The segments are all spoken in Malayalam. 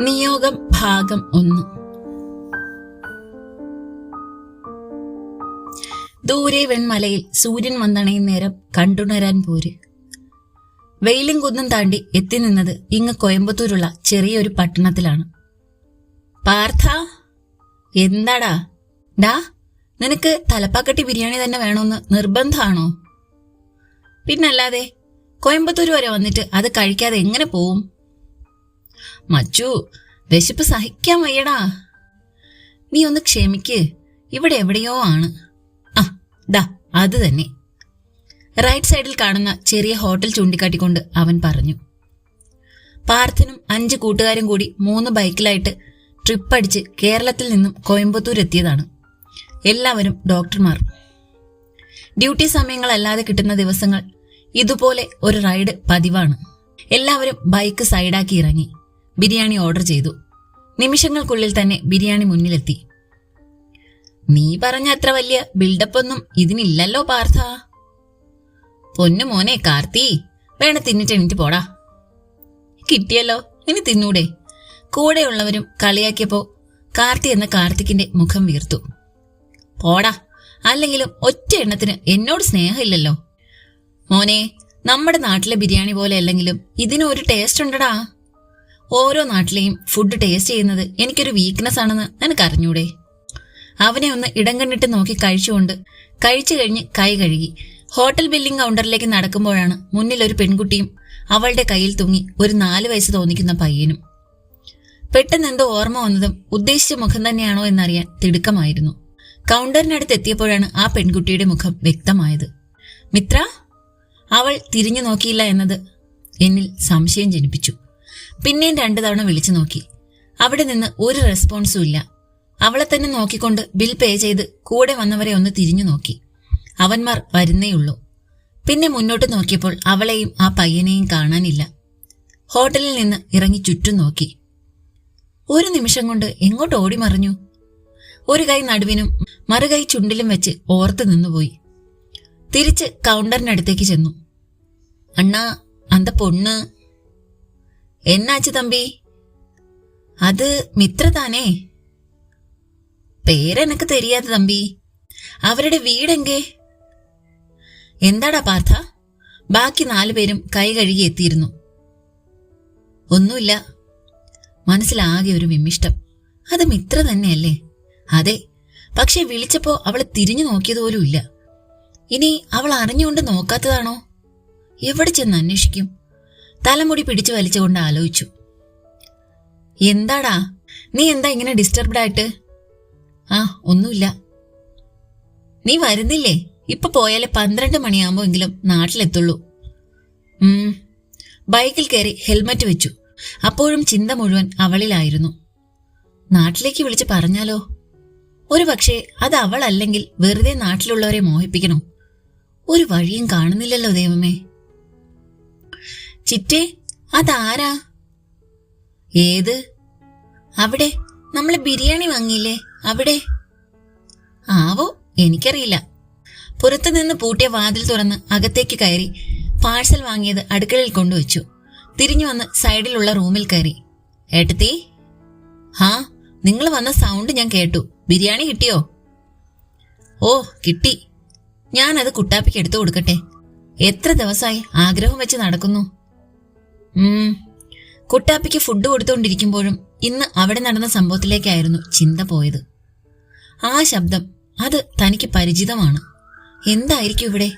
നിയോഗം ഭാഗം ഒന്ന്. ദൂരെ വെൺമലയിൽ സൂര്യൻ വന്നണയും നേരം കണ്ടുണരാൻ പോര്. വെയിലും കുന്നും താണ്ടി എത്തി നിന്നത് ഇങ്ങ് കോയമ്പത്തൂരുള്ള ചെറിയൊരു പട്ടണത്തിലാണ്. പാർത്ഥ എന്താടാ? ഡാ നിനക്ക് തലപ്പാക്കട്ടി ബിരിയാണി തന്നെ വേണമെന്ന് നിർബന്ധമാണോ പിന്നല്ലാതെ കോയമ്പത്തൂർ വരെ വന്നിട്ട് അത് കഴിക്കാതെ എങ്ങനെ പോവും? മച്ചു വിശപ്പ് സഹിക്കാൻ വയ്യടാ. നീ ഒന്ന് ക്ഷമിക്ക് ഇവിടെ എവിടെയോ ആണ്. ആ ദാ അത് തന്നെ. റൈറ്റ് സൈഡിൽ കാണുന്ന ചെറിയ ഹോട്ടൽ ചൂണ്ടിക്കാട്ടിക്കൊണ്ട് അവൻ പറഞ്ഞു. പാർത്ഥനും അഞ്ച് കൂട്ടുകാരും കൂടി മൂന്ന് ബൈക്കിലായിട്ട് ട്രിപ്പ് അടിച്ച് കേരളത്തിൽ നിന്നും കോയമ്പത്തൂർ എത്തിയതാണ് എല്ലാവരും ഡോക്ടർമാർ. ഡ്യൂട്ടി സമയങ്ങളല്ലാതെ കിട്ടുന്ന ദിവസങ്ങൾ ഇതുപോലെ ഒരു റൈഡ് പതിവാണ്. എല്ലാവരും ബൈക്ക് സൈഡാക്കി ഇറങ്ങി. ബിരിയാണി ഓർഡർ ചെയ്തു. നിമിഷങ്ങൾക്കുള്ളിൽ തന്നെ ബിരിയാണി മുന്നിലെത്തി. നീ പറഞ്ഞ അത്ര വലിയ ബിൽഡപ്പ് ഒന്നും ഇതിനില്ലല്ലോ പാർത്ഥ. പൊന്നു മോനെ കാർത്തി വേണ തിന്നിട്ട് എണീറ്റ് പോടാ. കിട്ടിയല്ലോ ഇനി തിന്നൂടെ. കൂടെയുള്ളവരും കളിയാക്കിയപ്പോ കാർത്തി എന്ന കാർത്തിക്കിന്റെ മുഖം വീർത്തു. പോടാ അല്ലെങ്കിലും ഒറ്റ എണ്ണത്തിന് എന്നോട് സ്നേഹമില്ലല്ലോ. മോനെ നമ്മുടെ നാട്ടിലെ ബിരിയാണി പോലെ അല്ലെങ്കിലും ഇതിനൊരു ടേസ്റ്റ് ഉണ്ടടാ. ഓരോ നാട്ടിലെയും ഫുഡ് ടേസ്റ്റ് ചെയ്യുന്നത് എനിക്കൊരു വീക്ക്നെസ് ആണെന്ന് നിനക്ക് അറിഞ്ഞൂടെ അവനെ ഒന്ന് ഇടം കണ്ടിട്ട് നോക്കി കഴിച്ചുകൊണ്ട് കഴിച്ചു കഴിഞ്ഞ് കൈ കഴുകി. ഹോട്ടൽ ബില്ലിംഗ് കൗണ്ടറിലേക്ക് നടക്കുമ്പോഴാണ് മുന്നിൽ ഒരു പെൺകുട്ടിയും അവളുടെ കയ്യിൽ തൂങ്ങി ഒരു നാല് വയസ്സ് തോന്നിക്കുന്ന പയ്യനും. പെട്ടെന്ന് എന്തോ ഓർമ്മ വന്നതും ഉദ്ദേശിച്ച മുഖം തന്നെയാണോ എന്നറിയാൻ തിടുക്കമായിരുന്നു. കൗണ്ടറിനടുത്ത് എത്തിയപ്പോഴാണ് ആ പെൺകുട്ടിയുടെ മുഖം വ്യക്തമായത്. മിത്ര അവൾ തിരിഞ്ഞു നോക്കിയില്ല എന്നത് എന്നിൽ സംശയം ജനിപ്പിച്ചു. പിന്നെയും രണ്ടു തവണ വിളിച്ചു നോക്കി. അവിടെ നിന്ന് ഒരു റെസ്പോൺസും ഇല്ല. അവളെ തന്നെ നോക്കിക്കൊണ്ട് ബിൽ പേ ചെയ്ത് കൂടെ വന്നവരെ ഒന്ന് തിരിഞ്ഞു നോക്കി. അവന്മാർ വരുന്നേയുള്ളൂ. പിന്നെ മുന്നോട്ട് നോക്കിയപ്പോൾ അവളെയും ആ പയ്യനെയും കാണാനില്ല. ഹോട്ടലിൽ നിന്ന് ഇറങ്ങി ചുറ്റും നോക്കി. ഒരു നിമിഷം കൊണ്ട് എങ്ങോട്ട് ഓടി മറിഞ്ഞു? ഒരു കൈ നടുവിനും മറുകൈ ചുണ്ടിലും വെച്ച് ഓർത്ത് നിന്നുപോയി. തിരിച്ച് കൗണ്ടറിനടുത്തേക്ക് ചെന്നു. അണ്ണാ അന്ത പൊണ്ണ്. എന്നാച്ചു തമ്പി? അത് മിത്ര താനേ പേരെനക്ക് തെരിയാതെ തമ്പി. അവരുടെ വീടെങ്കേ? എന്താടാ പാർത്ഥ? ബാക്കി നാലുപേരും കൈ കഴുകി എത്തിയിരുന്നു. ഒന്നുമില്ല. മനസ്സിലാകെ ഒരു വിമ്മിഷ്ടം. അത് മിത്ര തന്നെയല്ലേ? അതെ. പക്ഷെ വിളിച്ചപ്പോ അവളെ തിരിഞ്ഞു നോക്കിയതുപോലുമില്ല. ഇനി അവൾ അറിഞ്ഞുകൊണ്ട് നോക്കാത്തതാണോ? എവിടെ ചെന്ന് അന്വേഷിക്കും? തലമുടി പിടിച്ചു വലിച്ചുകൊണ്ട് ആലോചിച്ചു. എന്താടാ? നീ എന്താ ഇങ്ങനെ ഡിസ്റ്റർബ്ഡ് ആയിട്ട്? ആ ഒന്നുമില്ല. നീ വരുന്നില്ലേ? ഇപ്പൊ പോയാലേ പന്ത്രണ്ട് മണിയാകുമ്പോ എങ്കിലും നാട്ടിലെത്തുള്ളൂ. ഉം. ബൈക്കിൽ കയറി ഹെൽമറ്റ് വെച്ചു. അപ്പോഴും ചിന്ത മുഴുവൻ അവളിലായിരുന്നു. നാട്ടിലേക്ക് വിളിച്ച് പറഞ്ഞാലോ? ഒരു പക്ഷേ അത് അവളല്ലെങ്കിൽ വെറുതെ നാട്ടിലുള്ളവരെ മോഹിപ്പിക്കണോ? ഒരു വഴിയും കാണുന്നില്ലല്ലോ ദൈവമേ. ചിറ്റേ അതാരാ? ഏത്? അവിടെ നമ്മൾ ബിരിയാണി വാങ്ങിയില്ലേ അവിടെ? ആവോ എനിക്കറിയില്ല. പുറത്തുനിന്ന് പൂട്ടിയ വാതിൽ തുറന്ന് അകത്തേക്ക് കയറി പാഴ്സൽ വാങ്ങിയത് അടുക്കളയിൽ കൊണ്ടുവച്ചു. തിരിഞ്ഞു വന്ന് സൈഡിലുള്ള റൂമിൽ കയറി. ഏട്ടത്തി? ഹാ നിങ്ങൾ വന്ന സൗണ്ട് ഞാൻ കേട്ടു. ബിരിയാണി കിട്ടിയോ? ഓ കിട്ടി. ഞാനത് കുട്ടാപ്പിക്ക് എടുത്തു കൊടുക്കട്ടെ. എത്ര ദിവസമായി ആഗ്രഹം വെച്ച് നടക്കുന്നു. കുട്ടാപ്പിക്ക് ഫുഡ് കൊടുത്തുകൊണ്ടിരിക്കുമ്പോഴും ഇന്ന് അവിടെ നടന്ന സംഭവത്തിലേക്കായിരുന്നു ചിന്ത പോയത്. ആ ശബ്ദം അത് തനിക്ക് പരിചിതമാണ്. എന്തായിരിക്കും ഇവിടെ?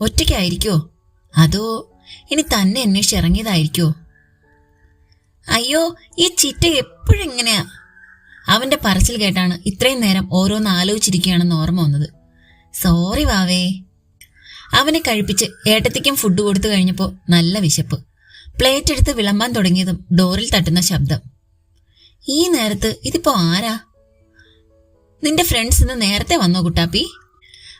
ഒറ്റയ്ക്കായിരിക്കോ അതോ ഇനി തന്നെ അന്വേഷിച്ച് ഇറങ്ങിയതായിരിക്കോ അയ്യോ ഈ ചിറ്റ എപ്പോഴെങ്ങനെയാ? അവന്റെ പറച്ചിൽ കേട്ടാണ് ഇത്രയും നേരം ഓരോന്ന് ആലോചിച്ചിരിക്കുകയാണെന്ന് ഓർമ്മ വന്നത്. സോറി വാവേ. അവനെ കഴിപ്പിച്ച് ഏട്ടത്തിക്കും ഫുഡ് കൊടുത്തു കഴിഞ്ഞപ്പോൾ നല്ല വിശപ്പ്. പ്ലേറ്റ് എടുത്ത് വിളമ്പാൻ തുടങ്ങിയതും ഡോറിൽ തട്ടുന്ന ശബ്ദം. ഈ നേരത്ത് ഇതിപ്പോ ആരാ? നിന്റെ ഫ്രണ്ട്സ് ഇന്ന് നേരത്തെ വന്നോ കുട്ടാപ്പി?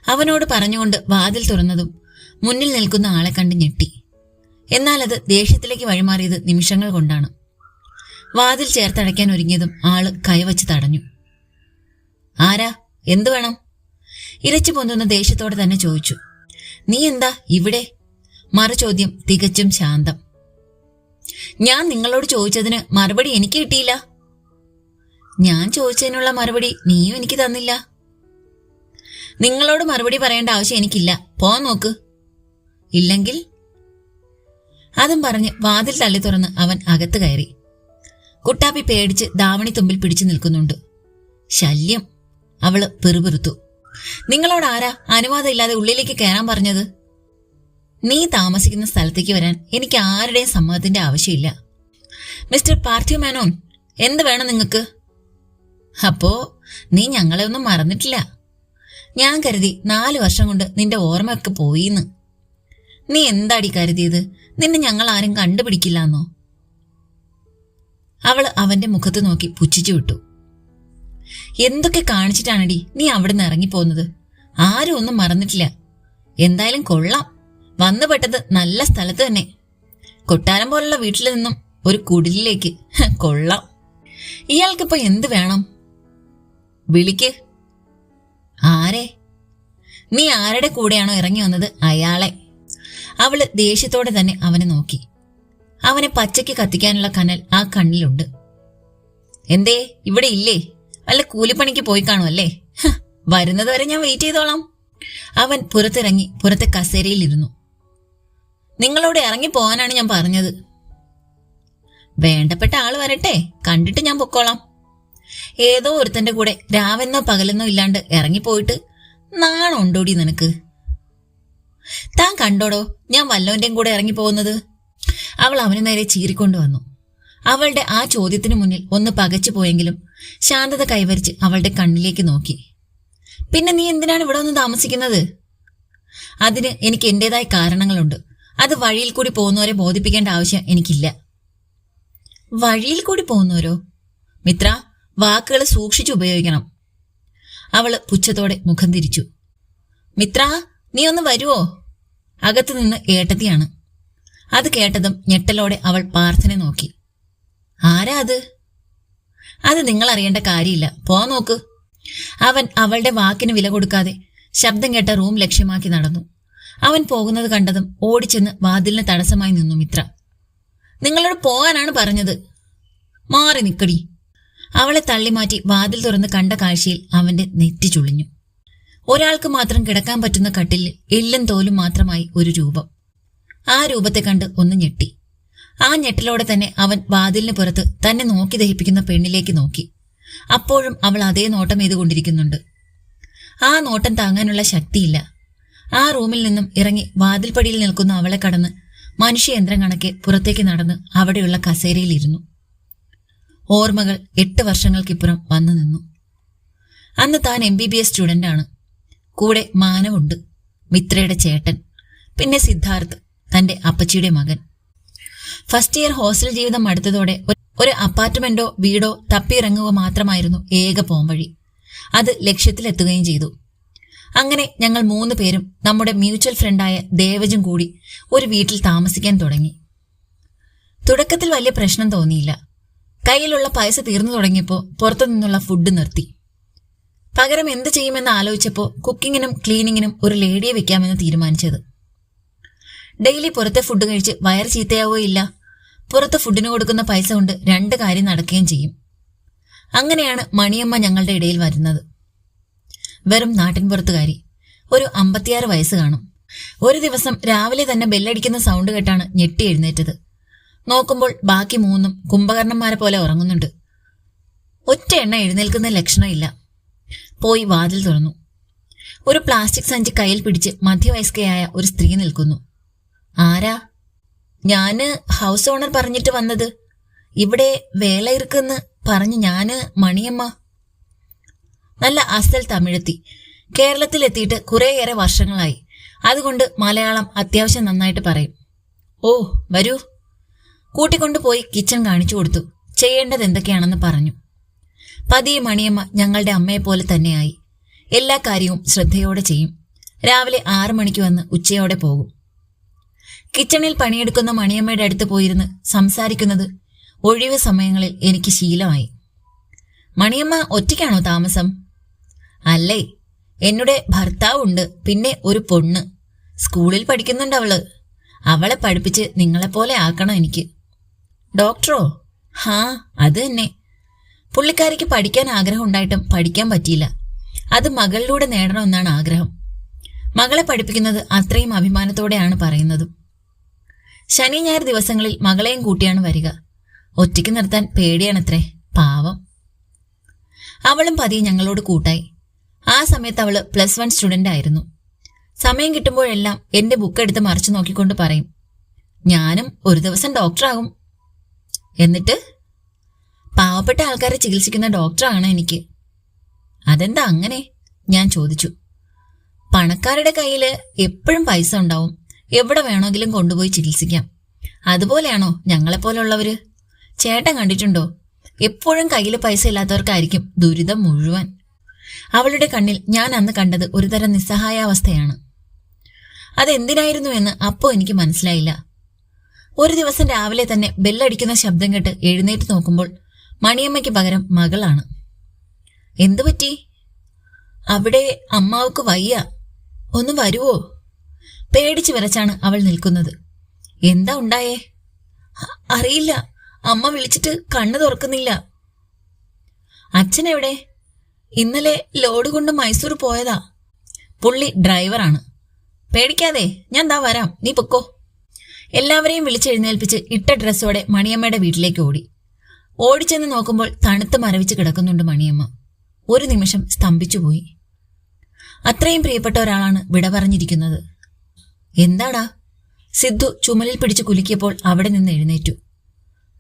അവനോട് പറഞ്ഞുകൊണ്ട് വാതിൽ തുറന്നതും മുന്നിൽ നിൽക്കുന്ന ആളെ കണ്ട് ഞെട്ടി. എന്നാൽ അത് ദേഷ്യത്തിലേക്ക് വഴിമാറിയത് നിമിഷങ്ങൾ കൊണ്ടാണ്. വാതിൽ ചേർത്തടയ്ക്കാൻ ഒരുങ്ങിയതും ആൾ കൈവച്ച് തടഞ്ഞു. ആരാ? എന്തു വേണം? ഇരച്ചു പൊന്തുന്ന ദേഷ്യത്തോടെ തന്നെ ചോദിച്ചു. നീ എന്താ ഇവിടെ? മറു ചോദ്യം തികച്ചും ശാന്തം. ഞാൻ നിങ്ങളോട് ചോദിച്ചതിന് മറുപടി എനിക്ക് കിട്ടിയില്ല. ഞാൻ ചോദിച്ചതിനുള്ള മറുപടി നീയും എനിക്ക് തന്നില്ല. നിങ്ങളോട് മറുപടി പറയേണ്ട ആവശ്യം എനിക്കില്ല. പോവാൻ നോക്ക്. ഇല്ലെങ്കിൽ അതും പറഞ്ഞ് വാതിൽ തള്ളി തുറന്ന് അവൻ അകത്ത് കയറി. കുട്ടാപ്പി പേടിച്ച് ദാവണി തുമ്പിൽ പിടിച്ചു നിൽക്കുന്നുണ്ട്. ശല്യം. അവൾ പെറുപെറുത്തു. നിങ്ങളോട് ആരാ അനുവാദം ഇല്ലാതെ ഉള്ളിലേക്ക് കയറാൻ പറഞ്ഞത്? നീ താമസിക്കുന്ന സ്ഥലത്തേക്ക് വരാൻ എനിക്ക് ആരുടെയും സമ്മതത്തിന്റെ ആവശ്യമില്ല. മിസ്റ്റർ പാർത്ഥിവ് മേനോൻ എന്ത് വേണം നിങ്ങൾക്ക്? അപ്പോ നീ ഞങ്ങളെ ഒന്നും മറന്നിട്ടില്ല. ഞാൻ കരുതി നാല് വർഷം കൊണ്ട് നിന്റെ ഓർമ്മയൊക്കെ പോയിന്ന്. നീ എന്താടി കരുതിയത്? നിന്നെ ഞങ്ങൾ ആരും കണ്ടുപിടിക്കില്ലാന്നോ? അവൾ അവന്റെ മുഖത്ത് നോക്കി പുച്ഛിച്ചു വിട്ടു. എന്തൊക്കെ കാണിച്ചിട്ടാണടി നീ അവിടുന്ന് ഇറങ്ങിപ്പോന്നത്? ആരും ഒന്നും മറന്നിട്ടില്ല. എന്തായാലും കൊള്ളാം. വന്നു പെട്ടത് നല്ല സ്ഥലത്ത് തന്നെ. കൊട്ടാരം പോലുള്ള വീട്ടിൽ നിന്നും ഒരു കുടിലേക്ക് കൊള്ളാം. ഇയാൾക്കിപ്പോ എന്ത് വേണം? വിളിക്ക്. ആരെ? നീ ആരുടെ കൂടെയാണോ ഇറങ്ങി വന്നത്? അയാളെ. അവൾ ദേഷ്യത്തോടെ തന്നെ അവനെ നോക്കി. അവനെ പച്ചയ്ക്ക് കത്തിക്കാനുള്ള കനൽ ആ കണ്ണിലുണ്ട്. എന്തേ ഇവിടെ ഇല്ലേ? വല്ല കൂലിപ്പണിക്ക് പോയി കാണുമല്ലേ വരുന്നത് വരെ ഞാൻ വെയിറ്റ് ചെയ്തോളാം. അവൻ പുറത്തിറങ്ങി പുറത്തെ കസേരയിലിരുന്നു നിങ്ങളോട് ഇറങ്ങി പോകാനാണ് ഞാൻ പറഞ്ഞത്. വേണ്ടപ്പെട്ട ആൾ വരട്ടെ. കണ്ടിട്ട് ഞാൻ പൊക്കോളാം. ഏതോ ഒരുത്തന്റെ കൂടെ രാവെന്നോ പകലെന്നോ ഇല്ലാണ്ട് ഇറങ്ങിപ്പോയിട്ട് നാണുണ്ടോടി നിനക്ക്? താൻ കണ്ടോടോ ഞാൻ വല്ലവന്റെയും കൂടെ ഇറങ്ങി പോകുന്നത്? അവൾ അവന് നേരെ ചീറിക്കൊണ്ടു വന്നു. അവളുടെ ആ ചോദ്യത്തിനു മുന്നിൽ ഒന്ന് പകച്ചു പോയെങ്കിലും ശാന്തത കൈവരിച്ച് അവളുടെ കണ്ണിലേക്ക് നോക്കി. പിന്നെ നീ എന്തിനാണ് ഇവിടെ ഒന്ന് താമസിക്കുന്നത്? അതിന് എനിക്ക് എന്റേതായ കാരണങ്ങളുണ്ട്. അത് വഴിയിൽ കൂടി പോകുന്നവരെ ബോധിപ്പിക്കേണ്ട ആവശ്യം എനിക്കില്ല. വഴിയിൽ കൂടി പോകുന്നവരോ? മിത്ര വാക്കുകൾ സൂക്ഷിച്ചു ഉപയോഗിക്കണം. അവൾ പുച്ഛത്തോടെ മുഖം തിരിച്ചു. മിത്ര നീ ഒന്ന് വരുവോ? അകത്തു നിന്ന് ഏട്ടത്തിയാണ്. അത് കേട്ടതും ഞെട്ടലോടെ അവൾ പാർത്ഥനെ നോക്കി. ആരാ അത്? അത് നിങ്ങൾ അറിയേണ്ട കാര്യമില്ല. പോ നോക്ക്. അവൻ അവളുടെ വാക്കിന് വില കൊടുക്കാതെ ശബ്ദം കേട്ട റൂം ലക്ഷ്യമാക്കി നടന്നു. അവൻ പോകുന്നത് കണ്ടതും ഓടിച്ചെന്ന് വാതിലിന് തടസ്സമായി നിന്നു മിത്ര. നിങ്ങളോട് പോകാനാണ് പറഞ്ഞത്. മാറി നിക്കടി. അവളെ തള്ളിമാറ്റി വാതിൽ തുറന്ന് കണ്ട കാഴ്ചയിൽ അവന്റെ നെറ്റി ചുളിഞ്ഞു. ഒരാൾക്ക് മാത്രം കിടക്കാൻ പറ്റുന്ന കട്ടിലിൽ എല്ലും തോലും മാത്രമായി ഒരു രൂപം. ആ രൂപത്തെ കണ്ട് ഒന്ന് ഞെട്ടി. ആ ഞെട്ടലോടെ തന്നെ അവൻ വാതിലിന് പുറത്ത് തന്നെ നോക്കി ദഹിപ്പിക്കുന്ന പെണ്ണിലേക്ക് നോക്കി. അപ്പോഴും അവൾ അതേ നോട്ടം ചെയ്തുകൊണ്ടിരിക്കുന്നുണ്ട് ആ നോട്ടം താങ്ങാനുള്ള ശക്തിയില്ല. ആ റൂമിൽ നിന്നും ഇറങ്ങി വാതിൽപ്പടിയിൽ നിൽക്കുന്ന അവളെ കടന്ന് മനുഷ്യയന്ത്രം കണക്കെ പുറത്തേക്ക് നടന്ന് അവിടെയുള്ള കസേരയിലിരുന്നു ഓർമ്മകൾ എട്ട് വർഷങ്ങൾക്കിപ്പുറം വന്നു നിന്നു. അന്ന് താൻ എം ബി ബി എസ് സ്റ്റുഡന്റാണ് കൂടെ മാനവുണ്ട്. മിത്രയുടെ ചേട്ടൻ. പിന്നെ സിദ്ധാർത്ഥ് തന്റെ അപ്പച്ചിയുടെ മകൻ. ഫസ്റ്റ് ഇയർ ഹോസ്റ്റൽ ജീവിതം അടുത്തതോടെ ഒരു അപ്പാർട്ട്മെന്റോ വീടോ തപ്പിയിറങ്ങുക മാത്രമായിരുന്നു ഏക പോംവഴി. അത് ലക്ഷ്യത്തിലെത്തുകയും ചെയ്തു. അങ്ങനെ ഞങ്ങൾ മൂന്ന് പേരും നമ്മുടെ മ്യൂച്വൽ ഫ്രണ്ടായ ദേവജും കൂടി ഒരു വീട്ടിൽ താമസിക്കാൻ തുടങ്ങി. തുടക്കത്തിൽ വലിയ പ്രശ്നം തോന്നിയില്ല. കയ്യിലുള്ള പൈസ തീർന്നു തുടങ്ങിയപ്പോൾ പുറത്തു നിന്നുള്ള ഫുഡ് നിർത്തി. പകരം എന്ത് ചെയ്യുമെന്ന് ആലോചിച്ചപ്പോൾ കുക്കിങ്ങിനും ക്ലീനിങ്ങിനും ഒരു ലേഡിയെ വെക്കാമെന്ന് തീരുമാനിച്ചത്. ഡെയിലി പുറത്തെ ഫുഡ് കഴിച്ച് വയറ് ചീത്തയാവുകയില്ല. പുറത്ത് ഫുഡിന് കൊടുക്കുന്ന പൈസ കൊണ്ട് രണ്ട് കാര്യം നടക്കുകയും ചെയ്യും. അങ്ങനെയാണ് മണിയമ്മ ഞങ്ങളുടെ ഇടയിൽ വരുന്നത്. വെറും നാട്ടിൻപുറത്തുകാരി ഒരു അമ്പത്തിയാറ് വയസ്സ് കാണും. ഒരു ദിവസം രാവിലെ തന്നെ ബെല്ലടിക്കുന്ന സൗണ്ട് കേട്ടാണ് ഞെട്ടി എഴുന്നേറ്റത്. നോക്കുമ്പോൾ ബാക്കി മൂന്നും കുംഭകർണന്മാരെ പോലെ ഉറങ്ങുന്നുണ്ട്. ഒറ്റ എണ്ണ എഴുന്നേൽക്കുന്ന ലക്ഷണമില്ല പോയി വാതിൽ തുറന്നു. ഒരു പ്ലാസ്റ്റിക് സഞ്ചി കയ്യിൽ പിടിച്ച് മധ്യവയസ്കയായ ഒരു സ്ത്രീ നിൽക്കുന്നു. ആരാ? ഞാൻ ഹൗസ് ഓണർ പറഞ്ഞിട്ട് വന്നത്. ഇവിടെ വേല ഇരുക്കെന്ന് പറഞ്ഞ് ഞാൻ മണിയമ്മ. നല്ല അസൽ തമിഴെത്തി. കേരളത്തിലെത്തിയിട്ട് കുറേയേറെ വർഷങ്ങളായി. അതുകൊണ്ട് മലയാളം അത്യാവശ്യം നന്നായിട്ട് പറയും. ഓ വരൂ. കൂട്ടിക്കൊണ്ടുപോയി കിച്ചൺ കാണിച്ചു കൊടുത്തു. ചെയ്യേണ്ടത് എന്തൊക്കെയാണെന്ന് പറഞ്ഞു. പതിയെ മണിയമ്മ ഞങ്ങളുടെ അമ്മയെപ്പോലെ തന്നെയായി. എല്ലാ കാര്യവും ശ്രദ്ധയോടെ ചെയ്യും. രാവിലെ ആറു മണിക്ക് വന്ന് ഉച്ചയോടെ പോകും. കിച്ചണിൽ പണിയെടുക്കുന്ന മണിയമ്മയുടെ അടുത്ത് പോയിരുന്ന് സംസാരിക്കുന്നത് ഒഴിവ് സമയങ്ങളിൽ എനിക്ക് ശീലമായി. മണിയമ്മ ഒറ്റയ്ക്കാണോ താമസം? അല്ലേ? എന്നുടെ ഭർത്താവുണ്ട് പിന്നെ ഒരു പൊണ്ണ്. സ്കൂളിൽ പഠിക്കുന്നുണ്ട് അവൾ. അവളെ പഠിപ്പിച്ച് നിങ്ങളെപ്പോലെ ആക്കണം എനിക്ക്. ഡോക്ടറോ? ഹാ അത് തന്നെ. പുള്ളിക്കാരിക്ക് പഠിക്കാൻ ആഗ്രഹം ഉണ്ടായിട്ടും പഠിക്കാൻ പറ്റിയില്ല. അത് മകളിലൂടെ നേടണമെന്നാണ് ആഗ്രഹം. മകളെ പഠിപ്പിക്കുന്നത് അത്രയും അഭിമാനത്തോടെയാണ് പറയുന്നതും. ശനി ഞായർ ദിവസങ്ങളിൽ മകളെയും കൂട്ടിയാണ് വരിക. ഒറ്റയ്ക്ക് നിർത്താൻ പേടിയാണത്രേ പാവം. അവളും പതിയെ ഞങ്ങളോട് കൂട്ടായി. ആ സമയത്ത് അവൾ പ്ലസ് വൺ സ്റ്റുഡന്റ് ആയിരുന്നു. സമയം കിട്ടുമ്പോഴെല്ലാം എന്റെ ബുക്ക് എടുത്ത് മറിച്ചു നോക്കിക്കൊണ്ട് പറയും ഞാനും ഒരു ദിവസം ഡോക്ടറാകും എന്നിട്ട് പാവപ്പെട്ട ആൾക്കാരെ ചികിത്സിക്കുന്ന ഡോക്ടറാണ് എനിക്ക്. അതെന്താ അങ്ങനെ? ഞാൻ ചോദിച്ചു. പണക്കാരുടെ കയ്യിൽ എപ്പോഴും പൈസ ഉണ്ടാവും. എവിടെ വേണമെങ്കിലും കൊണ്ടുപോയി ചികിത്സിക്കാം. അതുപോലെയാണോ ഞങ്ങളെപ്പോലുള്ളവര്? ചേട്ടൻ കണ്ടിട്ടുണ്ടോ? എപ്പോഴും കയ്യിൽ പൈസ ഇല്ലാത്തവർക്കായിരിക്കും ദുരിതം മുഴുവൻ. അവളുടെ കണ്ണിൽ ഞാൻ അന്ന് കണ്ടത് ഒരുതരം നിസ്സഹായാവസ്ഥയാണ്. അതെന്തിനായിരുന്നു എന്ന് അപ്പോ എനിക്ക് മനസ്സിലായില്ല. ഒരു ദിവസം രാവിലെ തന്നെ ബെല്ലടിക്കുന്ന ശബ്ദം കേട്ട് എഴുന്നേറ്റ് നോക്കുമ്പോൾ മണിയമ്മയ്ക്ക് പകരം മകളാണ്. എന്തു പറ്റി? അവിടെ അമ്മാവക്ക് വയ്യ. ഒന്ന് വരുവോ? പേടിച്ചു വിറച്ചാണ് അവൾ നിൽക്കുന്നത്. എന്താ ഉണ്ടായേ? അറിയില്ല. അമ്മ വിളിച്ചിട്ട് കണ്ണു തുറക്കുന്നില്ല. അച്ഛൻ എവിടെ ഇന്നലെ ലോഡ് കൊണ്ട് മൈസൂർ പോയതാ. പുള്ളി ഡ്രൈവറാണ് പേടിക്കാതെ ഞാൻ ദാ വരാം. നീ പൊക്കോ. എല്ലാവരെയും വിളിച്ചെഴുന്നേൽപ്പിച്ച് ഇട്ട ഡ്രസ്സോടെ മണിയമ്മയുടെ വീട്ടിലേക്ക് ഓടി. ഓടിച്ചെന്ന് നോക്കുമ്പോൾ തണുത്ത് മരവിച്ച് കിടക്കുന്നുണ്ട് മണിയമ്മ. ഒരു നിമിഷം സ്തംഭിച്ചുപോയി അത്രയും പ്രിയപ്പെട്ട ഒരാളാണ് വിട പറഞ്ഞിരിക്കുന്നത്. എന്താടാ? സിദ്ധു ചുമലിൽ പിടിച്ച് കുലുക്കിയപ്പോൾ അവിടെ നിന്ന് എഴുന്നേറ്റു.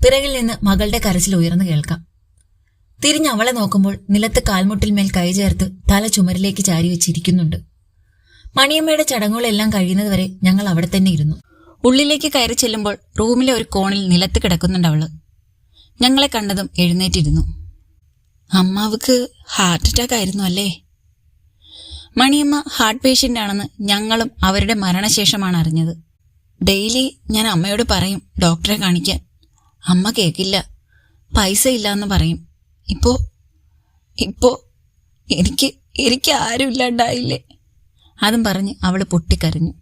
പിറകിൽ നിന്ന് മകളുടെ കരച്ചിൽ ഉയർന്നു കേൾക്കാം. തിരിഞ്ഞ് അവളെ നോക്കുമ്പോൾ നിലത്ത് കാൽമുട്ടിൽ മേൽ കൈ ചേർത്ത് തല ചുമരിലേക്ക് ചാരി വെച്ചിരിക്കുന്നുണ്ട്. മണിയമ്മയുടെ ചടങ്ങുകളെല്ലാം കഴിയുന്നതുവരെ ഞങ്ങൾ അവിടെ തന്നെ ഇരുന്നു. ഉള്ളിലേക്ക് കയറി ചെല്ലുമ്പോൾ റൂമിലെ ഒരു കോണിൽ നിലത്ത് കിടക്കുന്നുണ്ട് അവൾ. ഞങ്ങളെ കണ്ടതും എഴുന്നേറ്റിരുന്നു. അമ്മാവക്ക് ഹാർട്ട് അറ്റാക്ക് ആയിരുന്നു അല്ലേ? മണിയമ്മ ഹാർട്ട് പേഷ്യന്റ് ആണെന്ന് ഞങ്ങളും അവരുടെ മരണശേഷമാണ് അറിഞ്ഞത്. ഡെയിലി ഞാൻ അമ്മയോട് പറയും ഡോക്ടറെ കാണിക്കാൻ. അമ്മ കേക്കില്ല. പൈസ ഇല്ല എന്ന് പറയും. ഇപ്പോ ഇപ്പോ എനിക്ക് എനിക്ക് ആരും ഇല്ലാണ്ടായില്ലേ? അതും പറഞ്ഞ് അവൾ പൊട്ടിക്കരഞ്ഞു.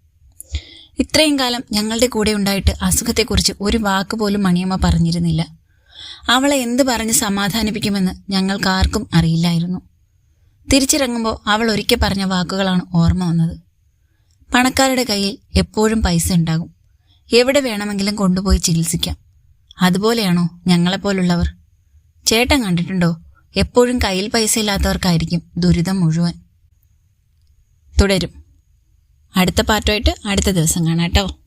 ഇത്രയും കാലം ഞങ്ങളുടെ കൂടെ ഉണ്ടായിട്ട് അസുഖത്തെക്കുറിച്ച് ഒരു വാക്ക് പോലും മണിയമ്മ പറഞ്ഞിരുന്നില്ല. അവളെ എന്ത് പറഞ്ഞ് സമാധാനിപ്പിക്കുമെന്ന് ഞങ്ങൾക്കാർക്കും അറിയില്ലായിരുന്നു. തിരിച്ചിറങ്ങുമ്പോൾ അവൾ ഒരിക്കൽ പറഞ്ഞ വാക്കുകളാണ് ഓർമ്മ വന്നത്. പണക്കാരുടെ കയ്യിൽ എപ്പോഴും പൈസ ഉണ്ടാകും. എവിടെ വേണമെങ്കിലും കൊണ്ടുപോയി ചികിത്സിക്കാം. അതുപോലെയാണോ ഞങ്ങളെപ്പോലുള്ളവർ? ചേട്ടൻ കണ്ടിട്ടുണ്ടോ? എപ്പോഴും കയ്യിൽ പൈസ ഇല്ലാത്തവർക്കായിരിക്കും ദുരിതം മുഴുവൻ. തുടരും. അടുത്ത പാർട്ടായിട്ട് അടുത്ത ദിവസം കാണാം കേട്ടോ.